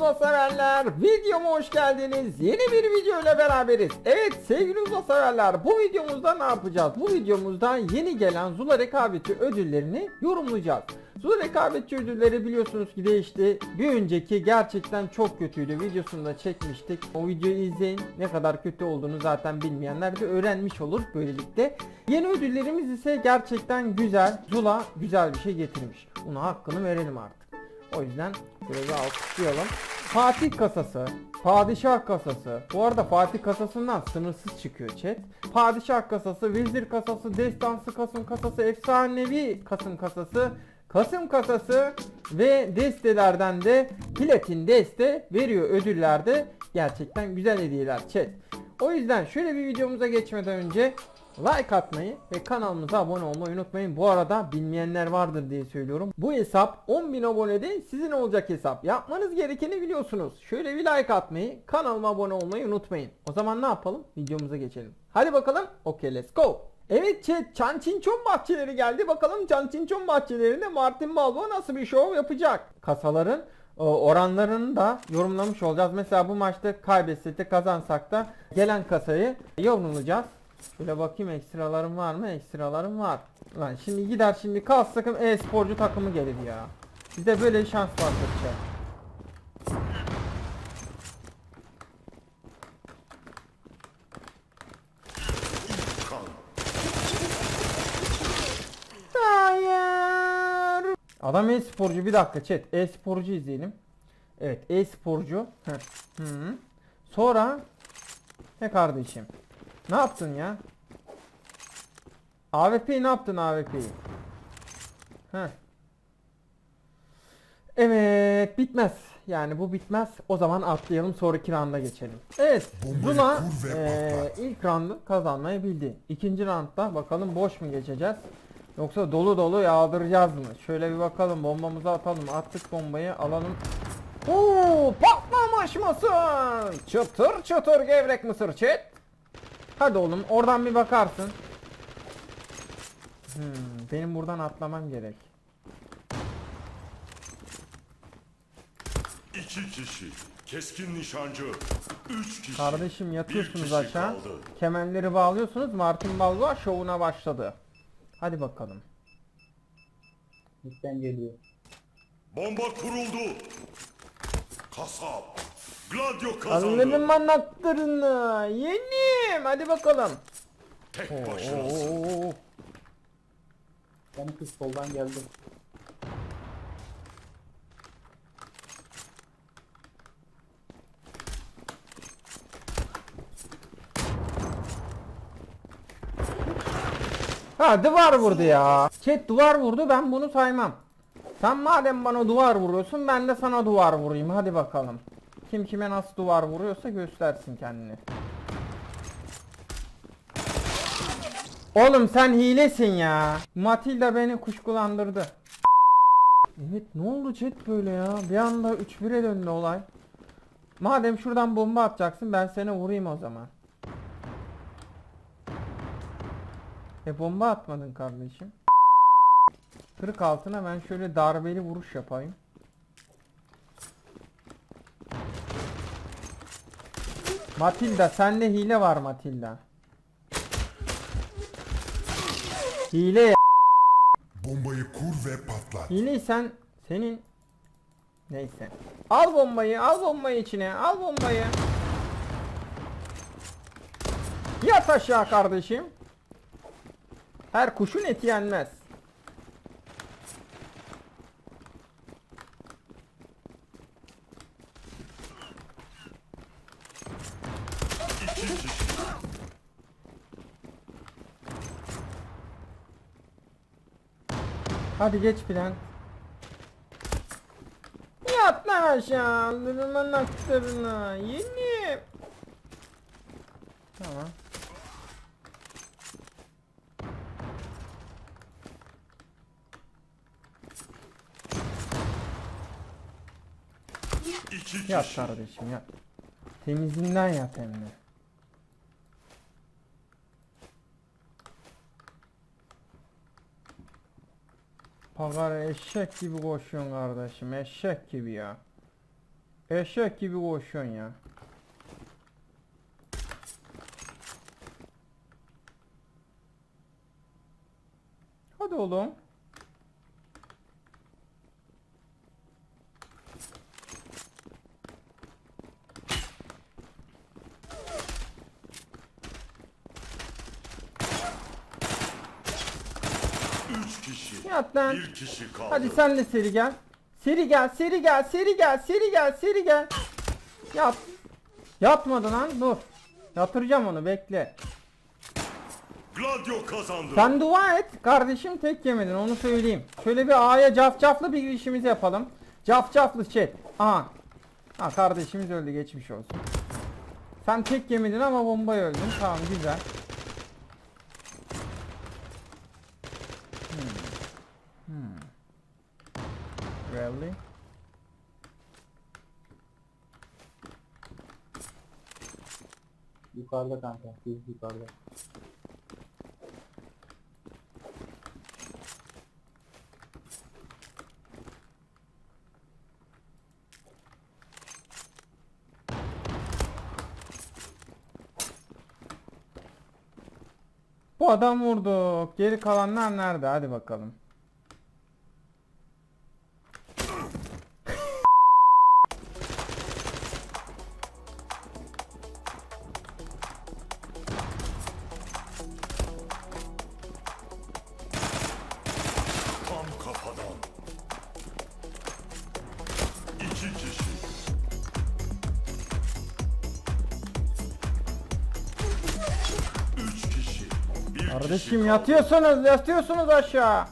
severler videoma hoş geldiniz. Yeni bir video ile beraberiz. Evet sevgili severler bu videomuzda ne yapacağız? Bu videomuzda yeni gelen Zula rekabeti ödüllerini yorumlayacağız. Zula rekabetçi ödülleri biliyorsunuz ki değişti. Bir önceki gerçekten çok kötüydü. Videosunu da çekmiştik. O videoyu izleyin. Ne kadar kötü olduğunu zaten bilmeyenler de öğrenmiş olur böylelikle. Yeni ödüllerimiz ise gerçekten güzel. Zula güzel bir şey getirmiş. Buna hakkını verelim artık. O yüzden şöyle bir alkışlayalım. Fatih kasası, padişah kasası. Bu arada Fatih kasasından sınırsız çıkıyor chat. Padişah kasası, vezir kasası, destansı kasım kasası, efsanevi kasım kasası, kasım kasası ve destelerden de platin deste veriyor ödüllerde. Gerçekten güzel hediyeler chat. O yüzden şöyle bir videomuza geçmeden önce like atmayı ve kanalımıza abone olmayı unutmayın. Bu arada bilmeyenler vardır diye söylüyorum. Bu hesap 10.000 abonede sizin olacak hesap. Yapmanız gerekeni biliyorsunuz. Şöyle bir like atmayı, kanalıma abone olmayı unutmayın. O zaman ne yapalım? Videomuza geçelim. Hadi bakalım. Okay let's go. Evet chat Çan Çinçon bahçeleri geldi. Bakalım Çan Çinçon bahçelerinde Martin Balbo nasıl bir şov yapacak? Kasaların e, oranlarını da yorumlamış olacağız. Mesela bu maçta kaybetsek de kazansak da gelen kasayı yorumlayacağız. Şöyle bakayım ekstralarım var mı? Ekstralarım var. Lan şimdi gider şimdi kalk takım e-sporcu takımı gelir ya. Bizde böyle şans var çocuklar. Hayır. Adam e-sporcu bir dakika chat. E-sporcu izleyelim. Evet e-sporcu. Sonra ne kardeşim? Ne yaptın ya? AWP'yi ne yaptın AWP'yi? Heh. Evet bitmez. Yani bu bitmez. O zaman atlayalım sonraki rounda geçelim. Evet Zula patlat. ilk roundu kazanmayı bildi. İkinci roundda bakalım boş mu geçeceğiz? Yoksa dolu dolu yağdıracağız mı? Şöyle bir bakalım bombamızı atalım. Attık bombayı alalım. Oo patlamaş mısın? Çıtır çıtır gevrek mısır çet. Hadi oğlum oradan bir bakarsın. Hmm, benim buradan atlamam gerek. İki kişi. Keskin nişancı. Üç kişi. Kardeşim yatıyorsunuz aşağı. Kemerleri bağlıyorsunuz. Martin Balboa şovuna başladı. Hadi bakalım. Midden geliyor. Bomba kuruldu. Kasap. Gladio kazandı. Anladım anahtarını. Yenim. Hadi bakalım. Tek başınasın. oo, oo. Yani kız soldan geldi. Ha duvar vurdu ya. Chat duvar vurdu ben bunu saymam. Sen madem bana duvar vuruyorsun ben de sana duvar vurayım hadi bakalım. Kim kime nasıl duvar vuruyorsa göstersin kendini. Oğlum sen hilesin ya. Matilda beni kuşkulandırdı. Evet ne oldu chat böyle ya? Bir anda 3-1'e döndü olay. Madem şuradan bomba atacaksın ben seni vurayım o zaman. E bomba atmadın kardeşim. Kırık altına ben şöyle darbeli vuruş yapayım. Matilda sende hile var Matilda. Hile ya. Bombayı kur ve patlat. Hile sen senin neyse. Al bombayı, al bombayı içine, al bombayı. Yat aşağı kardeşim. Her kuşun eti yenmez. Hadi geç plan. Yat lan aşağı. Aldırın anahtarını. Yeni. Tamam. Yat kardeşim yat. Temizinden yat hem de. Pagar eşek gibi koşuyorsun kardeşim eşek gibi ya. Eşek gibi koşuyorsun ya. Hadi oğlum. Üç kişi. Yat lan. Bir kişi kaldı. Hadi sen de seri gel. Seri gel, seri gel, seri gel, seri gel, seri gel. Yat. Yatmadı lan, dur. Yatıracağım onu, bekle. Gladio kazandı. Sen dua et, kardeşim tek yemedin, onu söyleyeyim. Şöyle bir A'ya cafcaflı bir girişimizi yapalım. Cafcaflı chat. Aha. Ha kardeşimiz öldü, geçmiş olsun. Sen tek yemedin ama bombaya öldün. Tamam, güzel. Hmm. Hmm. Really? Yukarıda kanka. Biz yukarıda. Bu adam vurduk. Geri kalanlar nerede? Hadi bakalım. Kardeşim yatıyorsunuz, yatıyorsunuz aşağı.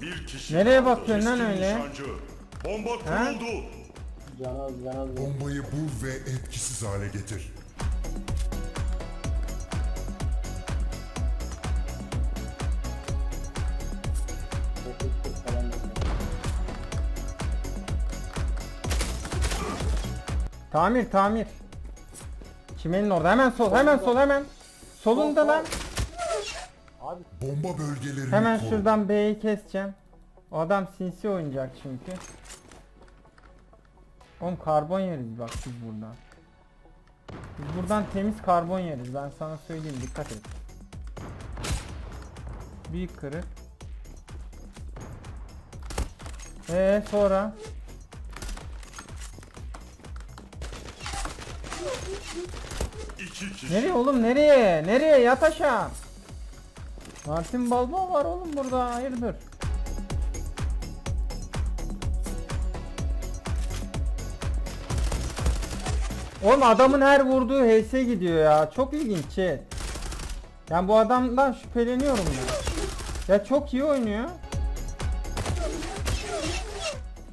Bir kişi Nereye bakıyorsun lan Keskin öyle? nişancı. Bomba kuruldu. Canaz canaz. Bombayı bul ve etkisiz hale getir. Tamir, tamir. Çimenin orada. Hemen sol, hemen sol, hemen. Solunda lan. Abi Bomba bölgelerini Hemen koru. şuradan B'yi keseceğim. O adam sinsi oynayacak çünkü. Oğlum karbon yeriz bak biz buradan. Biz buradan temiz karbon yeriz ben sana söyleyeyim dikkat et. Büyük kırık. Ee sonra İki kişi. nereye oğlum nereye? Nereye yat aşağı. Martin Balboa var oğlum burada hayırdır? Oğlum adamın her vurduğu HS gidiyor ya. Çok ilginç chat. Yani bu adamdan şüpheleniyorum ya. Ya çok iyi oynuyor.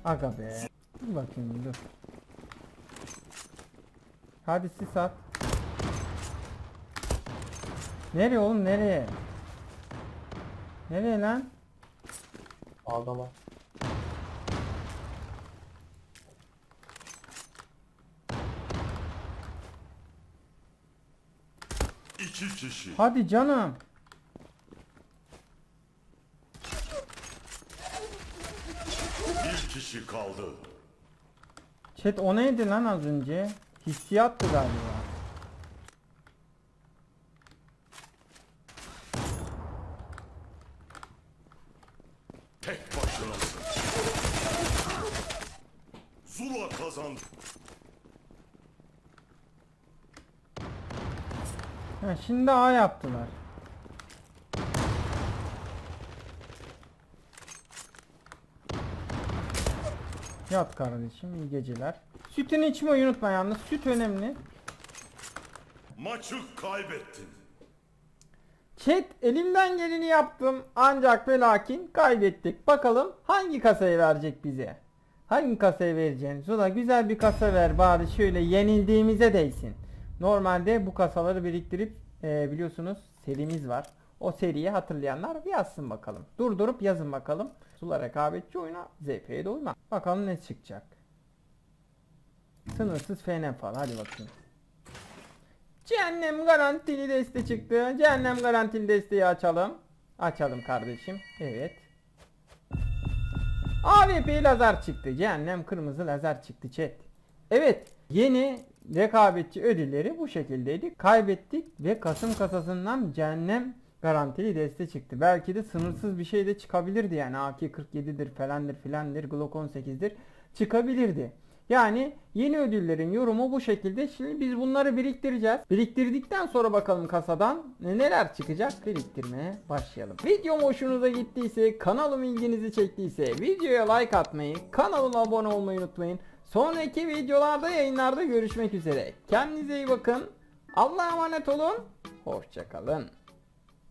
Aga be. Dur bakayım dur. Hadi sis at. Nereye oğlum nereye? Nereye lan? ağdalar. İki kişi. Hadi canım. Bir kişi kaldı. Chat o neydi lan az önce? Hissiyattı galiba. Tek başınasın. Zula kazandı. Ha, şimdi A yaptılar. Yat kardeşim iyi geceler. Sütünü içmeyi unutma yalnız. Süt önemli. Maçı kaybettin. Chat elimden geleni yaptım ancak ve lakin kaybettik. Bakalım hangi kasayı verecek bize? Hangi kasayı vereceksin? Zula güzel bir kasa ver bari şöyle yenildiğimize değsin. Normalde bu kasaları biriktirip e, biliyorsunuz serimiz var. O seriyi hatırlayanlar yazsın bakalım. Durdurup yazın bakalım. Zula rekabetçi oyuna ZP'ye de uyma. Bakalım ne çıkacak. Sınırsız FN falan hadi bakayım. Cehennem garantili deste çıktı. Cehennem garantili desteği açalım. Açalım kardeşim. Evet. AWP lazer çıktı. Cehennem kırmızı lazer çıktı chat. Evet. Yeni rekabetçi ödülleri bu şekildeydi. Kaybettik ve Kasım kasasından cehennem garantili deste çıktı. Belki de sınırsız bir şey de çıkabilirdi yani AK-47'dir falandır filandır Glock 18'dir çıkabilirdi. Yani yeni ödüllerin yorumu bu şekilde. Şimdi biz bunları biriktireceğiz. Biriktirdikten sonra bakalım kasadan neler çıkacak biriktirmeye başlayalım. Videom hoşunuza gittiyse, kanalım ilginizi çektiyse videoya like atmayı, kanalıma abone olmayı unutmayın. Sonraki videolarda yayınlarda görüşmek üzere. Kendinize iyi bakın. Allah'a emanet olun. Hoşçakalın.